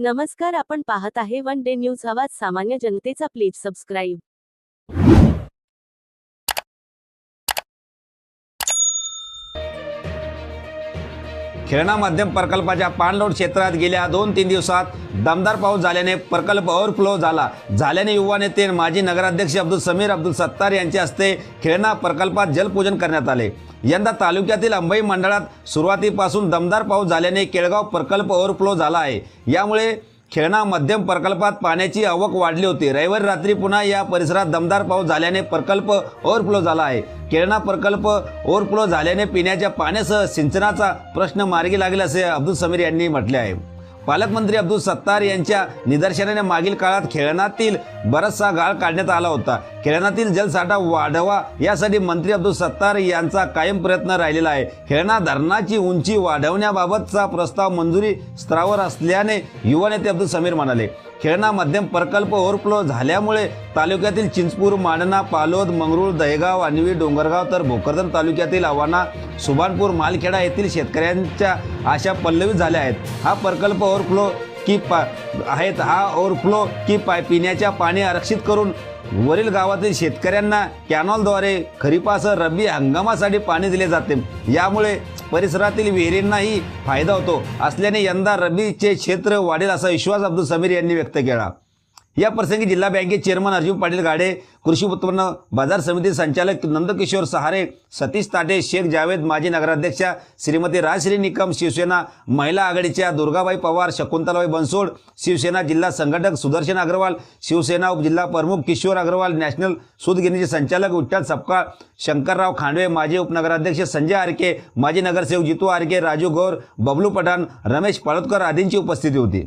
नमस्कार आपण पाहत आहे वन डे न्यूज आवाज सामान्य जनतेचा प्लीज सबस्क्राईब. खेळणा मध्यम प्रकल्पाच्या पाणलोट क्षेत्रात गेल्या दोन तीन दिवसात दमदार पाऊस झाल्याने प्रकल्प ओव्हरफ्लो झाला. झाल्याने युवा नेते माजी नगराध्यक्ष अब्दुल समीर अब्दुल सत्तार यांच्या हस्ते खेळणा प्रकल्पात जलपूजन करण्यात आले. यंदा तालुक्यातील अंबई मंडळात सुरुवातीपासून दमदार पाऊस झाल्याने केळगाव प्रकल्प ओव्हरफ्लो झाला आहे. यामुळे खेळणा मध्यम प्रकल्पात पाण्याची आवक वाढली होती. रविवारी रात्री पुन्हा या परिसरात दमदार पाऊस झाल्याने प्रकल्प ओव्हरफ्लो झाला आहे. खेळणा प्रकल्प ओव्हरफ्लो झाल्याने पिण्याच्या पाण्यासह सिंचनाचा प्रश्न मार्गी लागेल असे अब्दुल समीर यांनी म्हटले आहे. पालकमंत्री अब्दुल सत्तार यांच्या निदर्शनाने मागील काळात खेळण्यातील बराचसा गाळ काढण्यात आला होता. खेळण्यातील जलसाठा वाढवा यासाठी मंत्री अब्दुल सत्तार यांचा कायम प्रयत्न राहिलेला आहे. खेळणा धरणाची उंची वाढवण्याबाबतचा प्रस्ताव मंजुरी स्तरावर असल्याने युवा नेते अब्दुल समीर म्हणाले खेळणा मध्यम प्रकल्प ओव्हरफ्लो झाल्यामुळे तालुक्यातील चिंचपूर मांडणा पालोद मंगरूळ दहेगाव आणवी डोंगरगाव तर भोकरदन तालुक्यातील आव्हाना सुभानपूर मालखेडा येथील शेतकऱ्यांच्या आशा पल्लवित झाल्या आहेत. हा प्रकल्प ओव्हरफ्लो की पा आहेत. हा ओव्हरफ्लो की पाय पिण्याच्या पाणी आरक्षित करून वरील गावातील शेतकऱ्यांना कॅनॉलद्वारे खरीपासह रब्बी हंगामासाठी पाणी दिले जाते. यामुळे परिसरातील विहिरींनाही फायदा होतो. असल्याने यंदा रब्बीचे क्षेत्र वाढेल असा विश्वास अब्दुल समीर यांनी व्यक्त केला. या प्रसंगी जिल्हा बँकेचे चेअरमन अर्जुन पाटील गाडे कृषी उत्पन्न बाजार समिती संचालक नंदकिशोर सहारे सतीश ताटे शेख जावेद माजी नगराध्यक्षा श्रीमती राजश्री निकम शिवसेना महिला आघाडीच्या दुर्गाबाई पवार शकुंतलाबाई बनसोड शिवसेना जिल्हा संघटक सुदर्शन अग्रवाल शिवसेना उपजिल्हा प्रमुख किशोर अग्रवाल नॅशनल सूतगिरणीचे संचालक विठ्ठल सपकाळ शंकरराव खांडवे माजी उपनगराध्यक्ष संजय आरके माजी नगरसेवक जितू आरके राजू गौर बबलू पठाण रमेश पाळोदकर आदींची उपस्थिती होती.